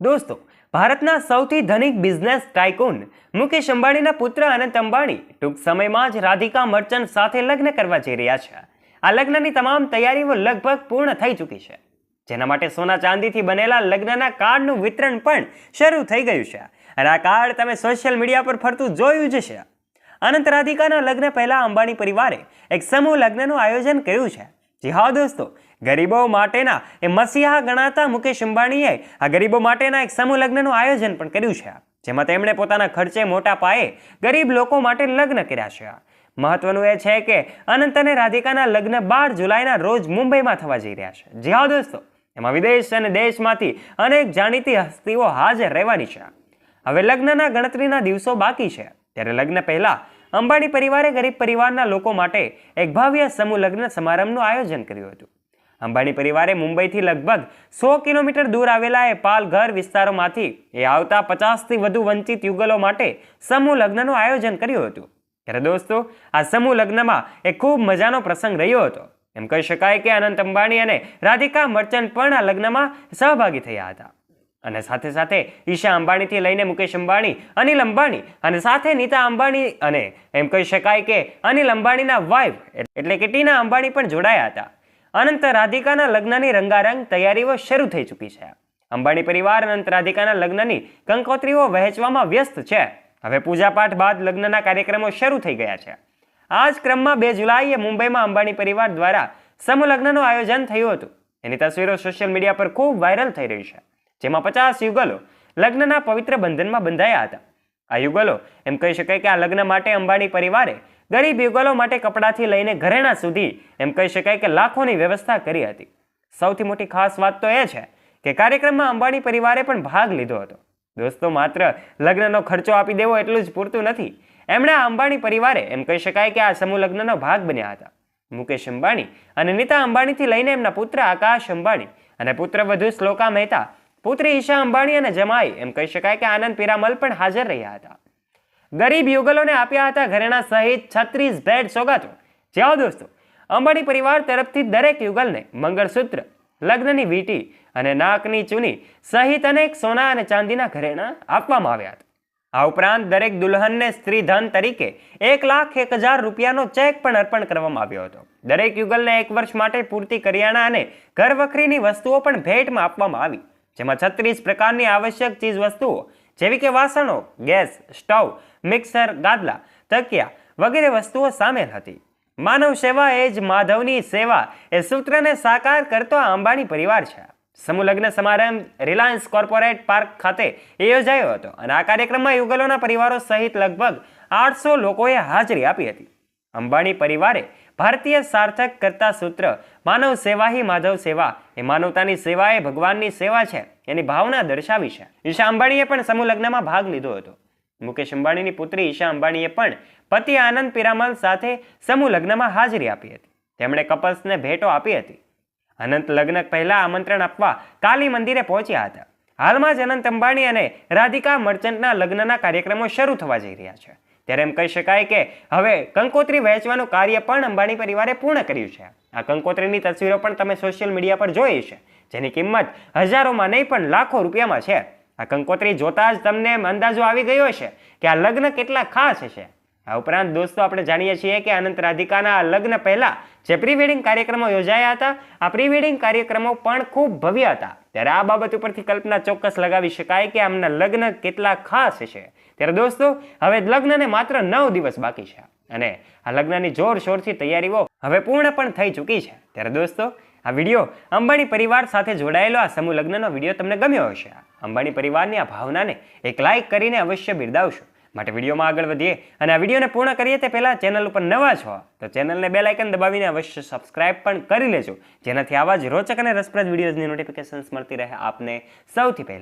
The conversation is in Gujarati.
દોસ્તો, ભારતના સૌથી ધનિક બિઝનેસ ટાઇકૂન મુકેશ અંબાણીના પુત્ર અનંત અંબાણી ટૂંક સમયમાં જ રાધિકા મર્ચન્ટ સાથે લગ્ન કરવા જઈ રહ્યા છે. આ લગ્નની તમામ તૈયારીઓ લગભગ પૂર્ણ થઈ ચૂકી છે. જેના માટે સોના ચાંદીથી બનેલા લગ્નના કાર્ડનું વિતરણ પણ શરૂ થઈ ગયું છે. અને આ કાર્ડ તમે સોશિયલ મીડિયા પર ફરતું જોયું જ છે અનંત રાધિકાના લગ્ન પહેલા અંબાણી પરિવારે એક સમૂહ લગ્નનું આયોજન કર્યું છે. જી હા દોસ્તો, ગરીબો માટેના, એ મસીહા ગણાતા મુકેશ અંબાણીએ આ ગરીબો માટેના એક સમૂહ લગ્નનું આયોજન પણ કર્યું છે જેમાં તેમણે પોતાના ખર્ચે મોટા પાયે ગરીબ લોકો માટે લગ્ન કર્યા છે મહત્વનું એ છે કે અનંત અને રાધિકાના લગ્ન બાર જુલાઈના રોજ મુંબઈમાં થવા જઈ રહ્યા છે. જી હા દોસ્તો, એમાં વિદેશ અને દેશમાંથી અનેક જાણીતી હસ્તીઓ હાજર રહેવાની છે હવે લગ્નના ગણતરીના દિવસો બાકી છે. ત્યારે લગ્ન પહેલા અંબાણી પરિવારે ગરીબ પરિવારના લોકો માટે એક ભવ્ય સમૂહ લગ્ન સમારંભનું આયોજન કર્યું હતું. અંબાણી પરિવારે મુંબઈથી લગભગ સો કિલોમીટર દૂર આવેલા એ પાલઘર વિસ્તારોમાંથી એ આવતા પચાસથી વધુ વંચિત યુગલો માટે સમૂહ લગ્નનું આયોજન કર્યું હતું. ત્યારે દોસ્તો, આ સમૂહ લગ્નમાં એક ખૂબ મજાનો પ્રસંગ રહ્યો હતો. એમ કહી શકાય કે અનંત અંબાણી અને રાધિકા મર્ચન્ટ પણ આ લગ્નમાં સહભાગી થયા હતા. અને સાથે સાથે ઈશા અંબાણીથી લઈને મુકેશ અંબાણી, અનિલ અંબાણી અને સાથે નીતા અંબાણી અને એમ કહી શકાય કે અનિલ અંબાણીના વાઇફ એટલે કે ટીના અંબાણી પણ જોડાયા હતા. અનંત રાધિકાના લગ્નની રંગારંગ તૈયારીઓ શરૂ થઈ ચૂકી છે. અંબાણી પરિવાર અનંત રાધિકાના લગ્નની કંકોત્રીઓ વહેંચવામાં વ્યસ્ત છે. હવે પૂજાપાઠ બાદ લગ્નના કાર્યક્રમો શરૂ થઈ ગયા છે. આ જ ક્રમમાં બે જુલાઈએ મુંબઈમાં અંબાણી પરિવાર દ્વારા સમૂહ લગ્નનું આયોજન થયું હતું. એની તસવીરો સોશિયલ મીડિયા પર ખૂબ વાયરલ થઈ રહી છે. જેમાં પચાસ યુગલો લગ્નના પવિત્ર બંધનમાં બંધાયા હતા. આ યુગલો એમ કહી શકાય કે આ લગ્ન માટે અંબાણી પરિવારે ગરીબ યુગલો માટે કપડાથી લઈને ઘરેણા સુધી એમ કહી શકાય કે લાખોની વ્યવસ્થા કરી હતી. સૌથી મોટી ખાસ વાત તો એ છે કે કાર્યક્રમમાં અંબાણી પરિવારે પણ ભાગ લીધો હતો. દોસ્તો, માત્ર લગ્નનો ખર્ચો આપી દેવો એટલું જ પૂરતું નથી. એમણે આ અંબાણી પરિવારે એમ કહી શકાય કે આ સમૂહ લગ્નનો ભાગ બન્યા હતા. મુકેશ અંબાણી અને નીતા અંબાણીથી લઈને એમના પુત્ર આકાશ અંબાણી અને પુત્ર વધુ શ્લોકા મહેતા પુત્રી ઈશા અંબાણી અને જમાઈ એમ કહી શકાય કે આનંદ પિરામલ પણ હાજર રહ્યા હતા. ગરીબ યુગલોને આપ્યા હતા ઘરેણા સહિત છત્રીસ ભેટ સોગાતો જ્યાં દોસ્તો, અંબાણી પરિવાર તરફથી દરેક યુગલને મંગળસૂત્ર, લગ્નની વીંટી અને નાકની ચૂની સહિત અનેક સોના અને ચાંદીના ઘરેણા આપવામાં આવ્યા હતા. આ ઉપરાંત દરેક દુલ્હનને સ્ત્રી ધન તરીકે એક લાખ એક હજાર રૂપિયાનો ચેક પણ અર્પણ કરવામાં આવ્યો હતો. દરેક યુગલને એક વર્ષ માટે પૂરતી કરિયાણા અને ઘર વખરીની વસ્તુઓ પણ ભેટમાં આપવામાં આવી. જેમાં છત્રીસ પ્રકારની આવશ્યક ચીજ વસ્તુઓ જેવી કે વાસણો, ગેસ, સ્ટવ, મિક્સર, ગાદલા, તકિયા વગેરે વસ્તુઓ સામેલ હતી. માનવ સેવા એ જ માધવની સેવા એ સૂત્રને સાકાર કરતો આ અંબાણી પરિવાર છે. સમૂહ લગ્ન સમારંભ રિલાયન્સ કોર્પોરેટ પાર્ક ખાતે યોજાયો હતો અને આ કાર્યક્રમમાં યુગલોના પરિવારો સહિત લગભગ આઠસો લોકોએ હાજરી આપી હતી. અંબાણી પરિવારે ભારતીય સાર્થક કરતા સૂત્ર, માનવ સેવા હી માધવ સેવા. એ માનવતાની સેવા એ ભગવાનની સેવા છે, એની ભાવના દર્શાવી છે. ઈશા અંબાણીએ પણ સમૂહ લગ્નમાં ભાગ લીધો હતો. મુકેશ અંબાણીની પુત્રી ઈશા અંબાણીએ પણ પતિ આનંદ પિરામલ સાથે સમૂહ લગ્નમાં હાજરી આપી હતી. તેમણે કપલ્સને ભેટો આપી હતી. અનંત લગ્ન પહેલા આમંત્રણ આપવા કાલી મંદિરે પહોંચ્યા હતા. હાલમાં જ અનંત અંબાણી અને રાધિકા મર્ચન્ટના લગ્નના કાર્યક્રમો શરૂ થવા જઈ રહ્યા છે. ત્યારે એમ કહી શકાય કે હવે કંકોત્રી વહેંચવાનું કાર્ય પણ અંબાણી પરિવારે પૂર્ણ કર્યું છે. આ કંકોત્રીની તસવીરો પણ તમે સોશિયલ મીડિયા પર જોઈ છે જેની કિંમત હજારોમાં નહીં પણ લાખો રૂપિયામાં છે. આ કંકોત્રી જોતા જ તમને અંદાજો આવી ગયો હશે કે આ લગ્ન કેટલા ખાસ છે આ ઉપરાંત દોસ્તો, આપણે જાણીએ છીએ કે અનંત રાધિકાના આ લગ્ન પહેલાં જે પ્રી વેડિંગ કાર્યક્રમો યોજાયા હતા, આ પ્રી વેડિંગ કાર્યક્રમો પણ ખૂબ ભવ્ય હતા. ત્યારે આ બાબત ઉપરથી કલ્પના ચોક્કસ લગાવી શકાય કે આમના લગ્ન કેટલા ખાસ છે. ત્યારે દોસ્તો, હવે લગ્નને માત્ર નવ દિવસ બાકી છે. અને આ લગ્નની જોરશોરથી તૈયારીઓ હવે પૂર્ણ પણ થઈ ચૂકી છે. ત્યારે દોસ્તો, આ વીડિયો અંબાણી પરિવાર સાથે જોડાયેલો આ સમૂહ લગ્નનો વીડિયો તમને ગમ્યો હશે. અંબાણી પરિવારની આ ભાવનાને એક લાઇક કરીને અવશ્ય બિરદાવશો. માટે વિડીયોમાં આગળ વધીએ અને આ વિડીયોને પૂર્ણ કરીએ તે પહેલાં ચેનલ ઉપર નવા છો, તો ચેનલને બે લાઇકન દબાવીને અવશ્ય સબસ્ક્રાઇબ પણ કરી લેજો. જેનાથી આવા જ રોચક અને રસપ્રદ વિડીયોઝની નોટિફિકેશન્સ મળતી રહે આપને સૌથી પહેલાં.